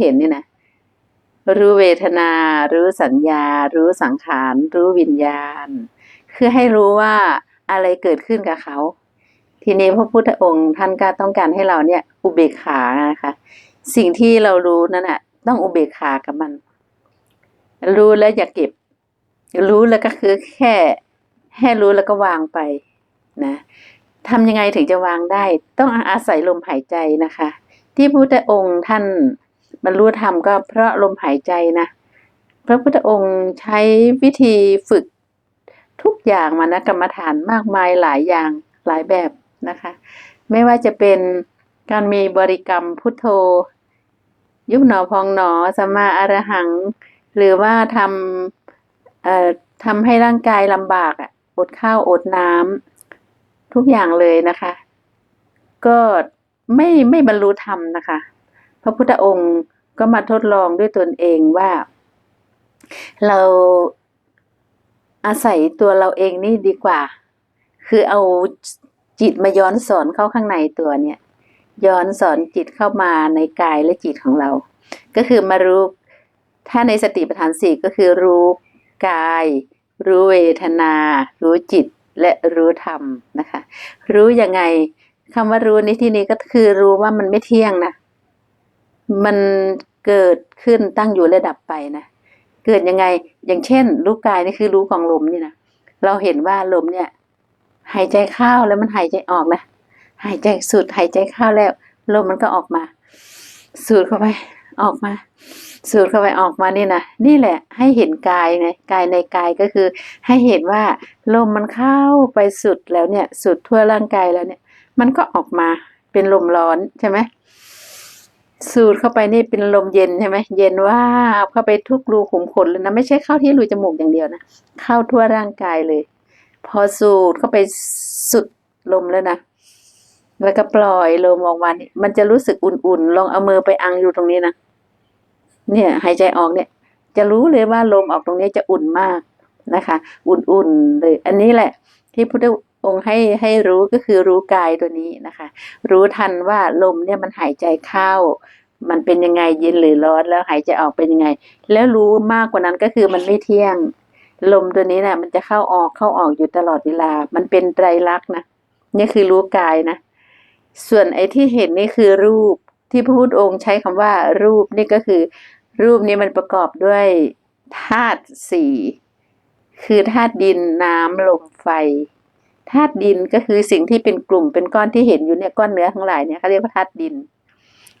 เห็นนี่นะรู้เวทนา รู้สัญญา รู้สังขาร รู้วิญญาณ คือให้รู้ว่าอะไรเกิดขึ้นกับเขา ทีนี้พระพุทธองค์ท่านก็ต้องการให้เราเนี่ยอุเบกขานะคะ สิ่งที่เรารู้นั่นน่ะต้องอุเบกขากับมัน รู้แล้วอย่าเก็บ รู้แล้วก็คือแค่แค่รู้แล้วก็วางไปนะทำยังไงถึงจะวางได้ ต้องอาศัยลมหายใจนะคะ ที่พุทธองค์ท่าน บรรลุธรรมก็เพราะลมหายใจนะ พระพุทธองค์ใช้วิธีฝึกทุกอย่างมานะกรรมฐานมากมายหลายอย่างหลายแบบนะคะ ไม่ว่าจะเป็นการมีบริกรรมพุทโธ ยุบหนอพองหนอสัมมาอรหัง หรือว่าทำเอ่อทำให้ร่างกายลำบากอะอดข้าวอดน้ำทุกอย่างเลยนะคะ ก็ไม่ไม่บรรลุธรรมนะคะ พระพุทธองค์ ก็มาทดลองด้วยตนเองว่า เราอาศัยตัวเราเองนี่ดีกว่า คือเอาจิตมาย้อนสอนเข้าข้างในตัวเนี่ย ย้อนสอนจิตเข้ามาในกายและจิตของเรา ก็คือมารู้ ถ้าในสติปัฏฐานสี่ก็คือรู้กาย รู้เวทนา รู้จิตและรู้ธรรมนะคะ รู้ยังไงคำว่ารู้ในที่นี้ก็คือรู้ว่ามันไม่เที่ยงนะ มัน เกิดขึ้นตั้งอยู่ระดับไปนะเกิดยังไงอย่างเช่น รู้กายนี่คือรู้ของลมนี่นะเราเห็นว่าลมเนี่ย หายใจเข้าแล้วมันหายใจออกนะหายใจสูดหายใจเข้าแล้ว ลมมันก็ออกมา สูดเข้าไปออกมา สูดเข้าไปออกมานี่นะนี่แหละให้เห็นกายไงกายในกายก็คือ ให้เห็นว่าลมมันเข้าไปสุดแล้วเนี่ย สุดทั่วร่างกายแล้วเนี่ย มันก็ออกมาเป็นลมร้อนใช่ไหม สูดเข้าไปนี่เป็นลมเย็นใช่ไหมเย็นว่าเข้าไปทุกรูขุมขนเลยนะไม่ใช่เข้าที่รูจมูกอย่างเดียวนะเข้าทั่วร่างกายเลย พอสูดเข้าไปสุดลมแล้วนะแล้วก็ปล่อยลมออกมานี่มันจะรู้สึกอุ่นๆลองเอามือไปอังอยู่ตรงนี้นะเนี่ย หายใจออกเนี่ย จะรู้เลยว่าลมออกตรงนี้จะอุ่นมากนะคะ อุ่นๆเลย อันนี้แหละ ที่พุทธ องค์ให้ให้รู้ก็คือรู้กายตัวนี้นะคะ รู้ทันว่าลมเนี่ยมันหายใจเข้า มันเป็นยังไงเย็นหรือร้อนแล้วหายใจออกเป็นยังไง แล้วรู้มากกว่านั้นก็คือมันไม่เที่ยง ลมตัวนี้นะ่ะมันจะเข้าออกเข้าออกอยู่ตลอดเวลา มันเป็นไตรลักษณ์นะนี่คือรู้กายนะ ส่วนไอ้ที่เห็นนี่คือรูปที่พระพุทธองค์ใช้คำว่ารูปนี่ก็คือ รูปนี้มันประกอบด้วยธาตุสี่คือธาตุดินน้ำลมไฟ ธาตุดินก็คือสิ่งที่เป็นกลุ่มเป็นก้อนที่เห็นอยู่เนี่ยก้อนเนื้อทั้งหลายเนี่ยเขาเรียกว่าธาตุดิน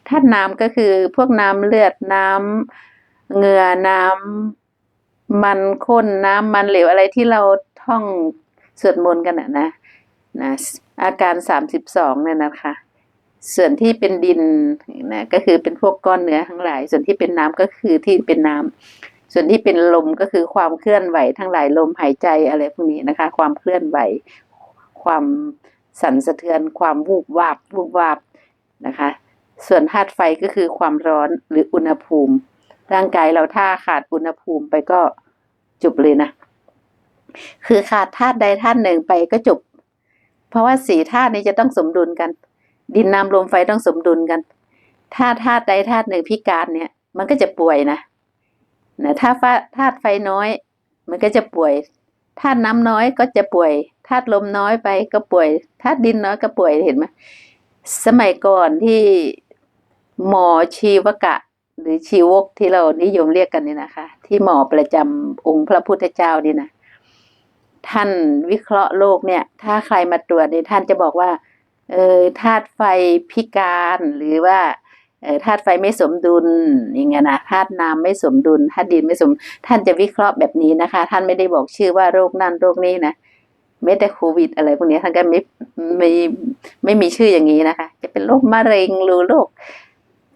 ธาตุน้ำก็คือพวกน้ำเลือดน้ำเหงื่อน้ำมันข้นน้ำมันเหลวอะไรที่เราท่องสวดมนต์กันนะนะนะอาการสามสิบสองเนี่ยนะคะ ส่วนที่เป็นดินนะก็คือเป็นพวกก้อนเนื้อทั้งหลาย ส่วนที่เป็นน้ำก็คือที่เป็นน้ำส่วนที่เป็นลมก็คือความเคลื่อนไหวทั้งหลายลมหายใจอะไรพวกนี้นะคะ ความเคลื่อนไหว ความสั่นสะเทือน ความวูบวาบวูบวาบนะคะ ส่วนธาตุไฟก็คือความร้อนหรืออุณหภูมิ ร่างกายเราถ้าขาดอุณหภูมิไปก็จบเลยนะ คือขาดธาตุใดธาตุหนึ่งไปก็จบ เพราะว่าสี่ธาตุนี้จะต้องสมดุลกัน ดินน้ำลมไฟต้องสมดุลกัน ถ้าธาตุใดธาตุหนึ่งพิการเนี่ย มันก็จะป่วยนะนะถ้าธาตุไฟน้อย มันก็จะป่วยธาตุน้ำน้อยก็จะป่วย ธาตุลมน้อยไปก็ป่วยธาตุดินน้อยก็ป่วยเห็นไหมสมัยก่อนที่หมอชีวกะ หรือชีวกที่เรานิยมเรียกกันนี่นะคะ ที่หมอประจำองค์พระพุทธเจ้านี่นะท่านวิเคราะห์โลกเนี่ย ถ้าใครมาตรวจเนี่ยท่านจะบอกว่า เออธาตุไฟพิการหรือว่าธาตุไฟไม่สมดุลอย่างเงี้ยนะธาตุน้ำไม่สมดุลธาตุดินไม่สม ท่านจะวิเคราะห์แบบนี้นะคะ ท่านไม่ได้บอกชื่อว่าโรคนั่นโรคนี้นะ ไม่แต่โควิดอะไรพวกนี้ท่านก็ไม่ไม่ไม่มีชื่ออย่างนี้นะคะ จะเป็นโรคมะเร็งหรือโรค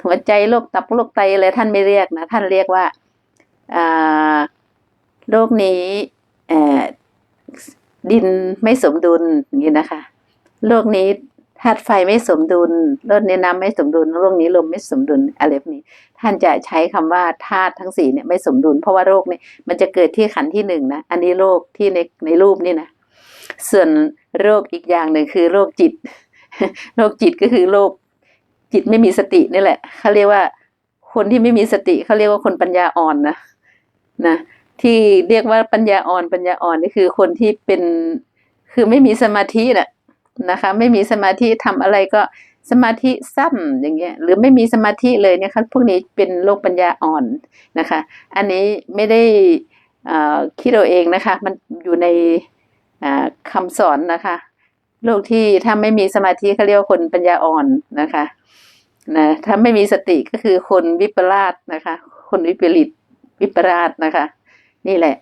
หัวใจโรคตับโรคไตอะไรท่านไม่เรียกนะ ท่านเรียกว่าโรคนี้ดินไม่สมดุลอย่างนี้นะคะโรคนี้ธาตุไฟไม่สมดุลโรคนี้น้ำไม่สมดุลโรคนี้ลมไม่สมดุลอะไรพวกนี้ ท่านจะใช้คำว่าธาตุทั้งสี่เนี่ยไม่สมดุล เพราะว่าโรคนี้มันจะเกิดที่ขันที่หนึ่งนะ อันนี้โรคที่ในในรูปนี่นะ ส่วนโรคอีกอย่างหนึ่งคือโรคจิต โรคจิตก็คือโรคจิตไม่มีสตินี่แหละเขาเรียกว่าคนที่ไม่มีสติเขาเรียกว่าคนปัญญาอ่อนนะนะที่เรียกว่าปัญญาอ่อนปัญญาอ่อนนี่คือคนที่เป็นคือไม่มีสมาธิน่ะนะคะ ไม่มีสมาธิทำอะไรก็สมาธิสั้นอย่างเงี้ยหรือไม่มีสมาธิเลยเนี่ยครับพวกนี้เป็นโรคปัญญาอ่อนนะคะ อันนี้ไม่ได้คิดเอาเองนะคะ มันอยู่ใน อ่าคำสอนนะคะโรคที่ถ้าไม่มีสมาธิเขาเรียกว่าคนปัญญาอ่อนนะคะนะถ้าไม่มีสติก็คือคนวิปลาสนะคะ คนวิปริตวิปราสนะคะ นี่แหละ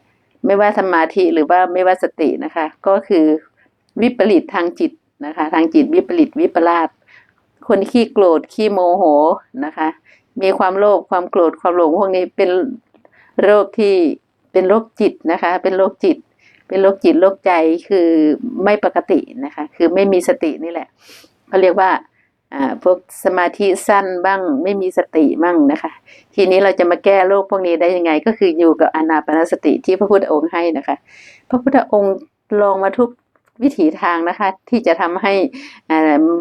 ไม่ว่าสมาธิหรือว่าไม่ว่าสตินะคะ ก็คือวิปริตทางจิตนะคะ ทางจิตวิปริตวิปลาสคนขี้โกรธขี้โมโหนะคะ มีความโลภความโกรธความหลงพวกนี้เป็นโรคที่เป็นโรคจิตนะคะ เป็นโรคจิต เป็นโรคจิตโรคใจคือไม่ปกตินะคะ คือไม่มีสตินี่แหละเขาเรียกว่าพวกสมาธิสั้นบ้างไม่มีสติบ้างนะคะ ทีนี้เราจะมาแก้โรคพวกนี้ได้ยังไง ก็คืออยู่กับอนาปานสติที่พระพุทธองค์ให้นะคะ พระพุทธองค์ลองมาทุกวิถีทางนะคะ ที่จะทำให้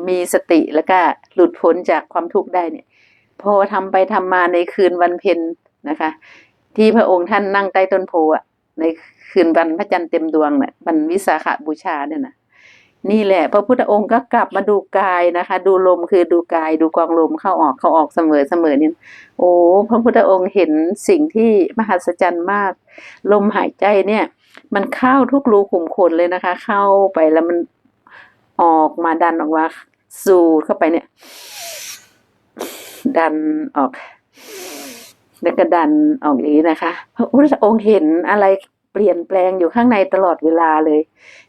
มีสติแล้วก็หลุดพ้นจากความทุกข์ได้เนี่ยพอทำไปทำมาในคืนวันเพ็ญนะคะ ที่พระองค์ท่านนั่งใต้ต้นโพอะ ในคืนวันพระจันทร์เต็มดวงเนี่ยวันวิสาขบูชาเนี่ยนะนี่แหละ พระพุทธองค์ก็กลับมาดูกายนะคะ ดูลมคือดูกาย ดูกองลมเข้าออกเข้าออกเสมอเสมอเนี่ยโอ้พระพุทธองค์เห็นสิ่งที่มหัศจรรย์มาก ลมหายใจเนี่ย มันเข้าทุกรูขุมขนเลยนะคะ เข้าไปแล้วมันออกมาดันออกมาสูดเข้าไปเนี่ย ดันออกแล้วก็ดันออกอย่างนี้นะคะ พระพุทธองค์เห็นอะไร เปลี่ยนแปลงอยู่ข้างในตลอดเวลาเลย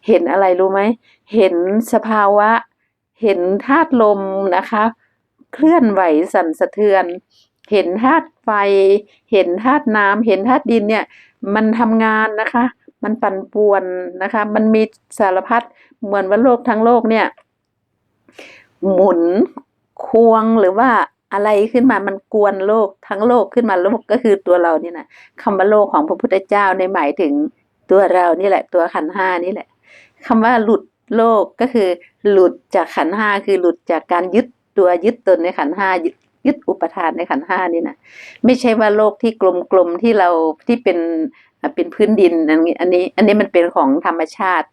เห็นอะไรรู้ไหม เห็นสภาวะ เห็นธาตุลมนะคะ เคลื่อนไหวสั่นสะเทือน เห็นธาตุไฟ เห็นธาตุน้ำเห็นธาตุดินเนี่ย มันทำงานนะคะ มันปั่นป่วนนะคะ มันมีสารพัดเหมือนว่าโลกทั้งโลกเนี่ย หมุนควงหรือว่า อะไรขึ้นมามันกวนโลกทั้งโลกขึ้นมาโลกก็คือตัวเรานี่นะคำว่าโลกของพระพุทธเจ้าในหมายถึงตัวเรานี่แหละ ตัวขันห้านี่แหละคำว่าหลุดโลกก็คือ หลุดจากขันห้าคือหลุดจากการยึดตัวยึดตนในขันห้ายึดยึดอุปทานในขันห้านี่นะไม่ใช่ว่าโลกที่กลมๆที่เราที่เป็นเป็นพื้นดินอันนี้อันนี้อันนี้มันเป็นของธรรมชาติ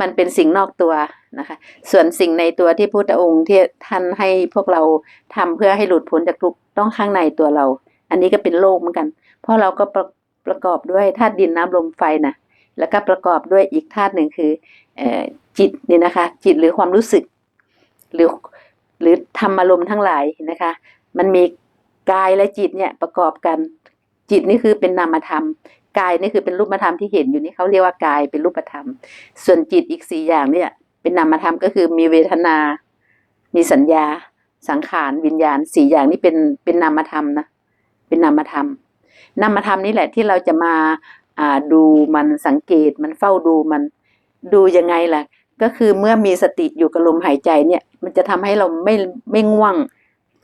มันเป็นสิ่งนอกตัว นะคะ ส่วนสิ่งในตัวที่พระพุทธองค์ที่ท่านให้พวกเราทำเพื่อให้หลุดพ้นจากทุกต้องข้างในตัวเรา อันนี้ก็เป็นโลกเหมือนกัน เพราะเราก็ประประกอบด้วยธาตุดินน้ำลมไฟนะแล้วก็ประกอบด้วยอีกธาตุหนึ่งคือออจิตนี่นะคะ จิตหรือความรู้สึก หรือหรือธรรมอารมณ์ทั้งหลายนะคะ มันมีกายและจิตเนี่ยประกอบกัน จิตนี่คือเป็นนามธรรมกายนี่คือเป็นรูปธรรมที่เห็นอยู่นี่เขาเรียกว่ากายเป็นรูปธรรม ส่วนจิตอีกสี่อย่างเนี่ย เป็นนามธรรมก็คือมีเวทนา มีสัญญา สังขารวิญญาณสี่อย่างนี้เป็นเป็นนามธรรมนะเป็นนามธรรม นามธรรมนี่แหละที่เราจะมาดูมันสังเกตมันเฝ้าดูมันดูยังไงล่ะ ก็คือเมื่อมีสติอยู่กับลมหายใจเนี่ย มันจะทำให้เราไม่ไม่ง่วง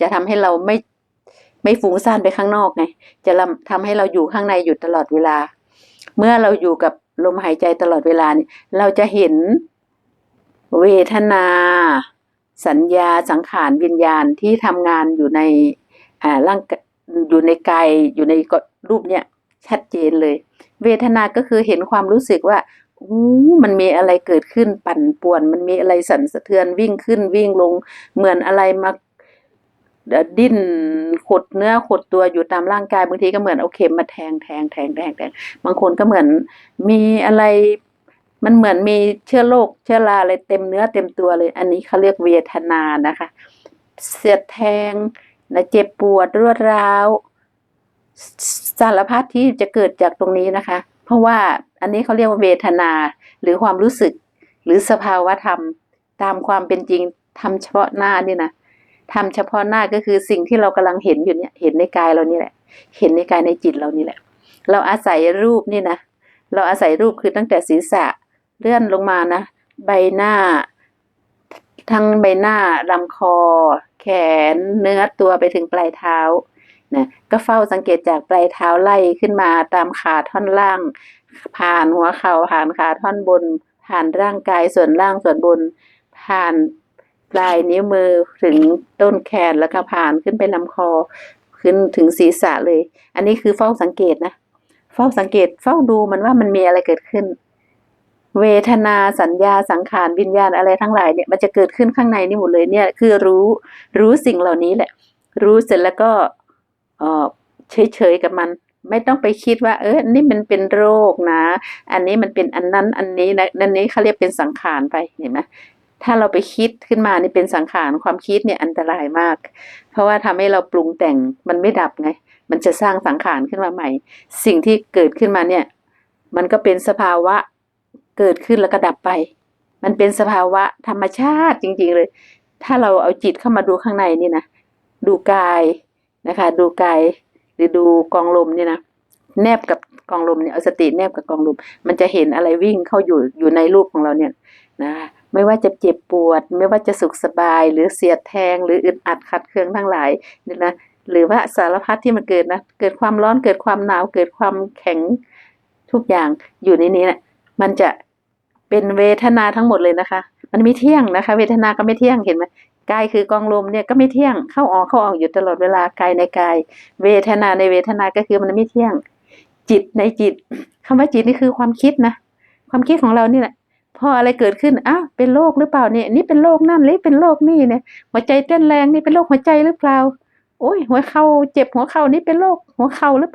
จะทำให้เราไม่ไม่ฟุ้งซ่านไปข้างนอกไงจะทำให้เราอยู่ข้างในอยู่ตลอดเวลา เมื่อเราอยู่กับลมหายใจตลอดเวลาเนี่ยเราจะเห็น เวทนา สัญญาสังขารวิญญาณที่ทำงานอยู่ในร่างกายอยู่ในกายอยู่ในรูปเนี่ยชัดเจนเลย เวทนาก็คือเห็นความรู้สึกว่าอู้มันมีอะไรเกิดขึ้นปั่นป่วน มันมีอะไรสั่นสะเทือนวิ่งขึ้นวิ่งลงเหมือนอะไรมาดิ้นขดเนื้อขดตัวอยู่ตามร่างกายบางทีก็เหมือนเอาเข็มมาแทงแทงแทงแทงแทงบางคนก็เหมือนมีอะไร มันเหมือนมีเชื้อโรคเชื้อราอะไรเต็มเนื้อเต็มตัวเลย อันนี้เขาเรียกเวทนานะคะ เสียดแทงนะเจ็บปวดรวดร้าวสารพัดที่จะเกิดจากตรงนี้นะคะ เพราะว่าอันนี้เขาเรียกว่าเวทนาหรือความรู้สึก หรือสภาวะธรรม ตามความเป็นจริงทำเฉพาะหน้านี่นะทำเฉพาะหน้าก็คือสิ่งที่เรากำลังเห็นอยู่เนี่ยเห็นในกายเรานี่แหละ เห็นในกายในจิตเรานี่แหละ เราอาศัยรูปนี่นะเราอาศัยรูปคือตั้งแต่ศีรษะ เลื่อนลงมานะ ใบหน้า ทั้งใบหน้าลำคอ แขนเนื้อตัวไปถึงปลายเท้านะก็เฝ้าสังเกตจากปลายเท้าไล่ขึ้นมาตามขาท่อนล่าง ผ่านหัวเข่าผ่านขาท่อนบน ผ่านร่างกายส่วนล่างส่วนบน ผ่านปลายนิ้วมือถึงต้นแขนแล้วก็ผ่านขึ้นไปลำคอขขึ้นถึงศีรษะเลย อันนี้คือเฝ้าสังเกตนะ เฝ้าสังเกตเฝ้าดูมันว่ามันมีอะไรเกิดขึ้น เวทนาสัญญาสังขารวิญญาณอะไรทั้งหลายเนี่ยมันจะเกิดขึ้นข้างในนี่หมดเลยเนี่ยคือรู้รู้สิ่งเหล่านี้แหละ รู้เสร็จแล้วก็เออเฉยๆกับมันไม่ต้องไปคิดว่า เอออันนี่มันเป็นโรคนะ อันนี้มันเป็นอันนั้นอันนี้นะอันนี้เขาเรียกเป็นสังขารไปเห็นไหมถ้าเราไปคิดขึ้นมานี่เป็นสังขารความคิดเนี่ยอันตรายมาก เพราะว่าทำให้เราปรุงแต่งมันไม่ดับไง มันจะสร้างสังขารขึ้นมาใหม่ สิ่งที่เกิดขึ้นมาเนี่ย มันก็เป็นสภาวะ เกิดขึ้นแล้วก็ดับไป มันเป็นสภาวะธรรมชาติจริง ๆเลย ถ้าเราเอาจิตเข้ามาดูข้างในนี่นะ ดูกายนะคะ ดูกายหรือดูกองลมเนี่ยนะ แนบกับกองลมเนี่ยเอาสติแนบกับกองลม มันจะเห็นอะไรวิ่งเข้าอยู่อยู่ในรูปของเราเนี่ยนะไม่ว่าจะเจ็บปวด ไม่ว่าจะสุขสบาย หรือเสียดแทง หรืออึดอัดขัดเคืองทั้งหลายเนี่ยนะหรือว่าสารพัดที่มันเกิดนะเกิดความร้อนเกิดความหนาวเกิดความแข็งทุกอย่างอยู่ในนี้แหละมันจะ เป็นเวทนาทั้งหมดเลยนะคะ มันไม่เที่ยงนะคะ เวทนาก็ไม่เที่ยงเห็นไหมกายคือกองลมเนี่ยก็ไม่เที่ยงเข้าออกเข้าออกอยู่ตลอดเวลากายในกาย เวทนาในเวทนาก็คือมันไม่เที่ยง จิตในจิตคำว่าจิตนี่คือความคิดนะ ความคิดของเรานี่แหละพออะไรเกิดขึ้นอ้าวเป็นโรคหรือเปล่าเนี่ย นี่เป็นโรคนั่นหรือเป็นโรคนี่เนี่ย หัวใจเต้นแรงนี่เป็นโรคหัวใจหรือเปล่า โอ้ยหัวเข่าเจ็บหัวเข่านี่เป็นโรคหัวเข่าหรือเปล่า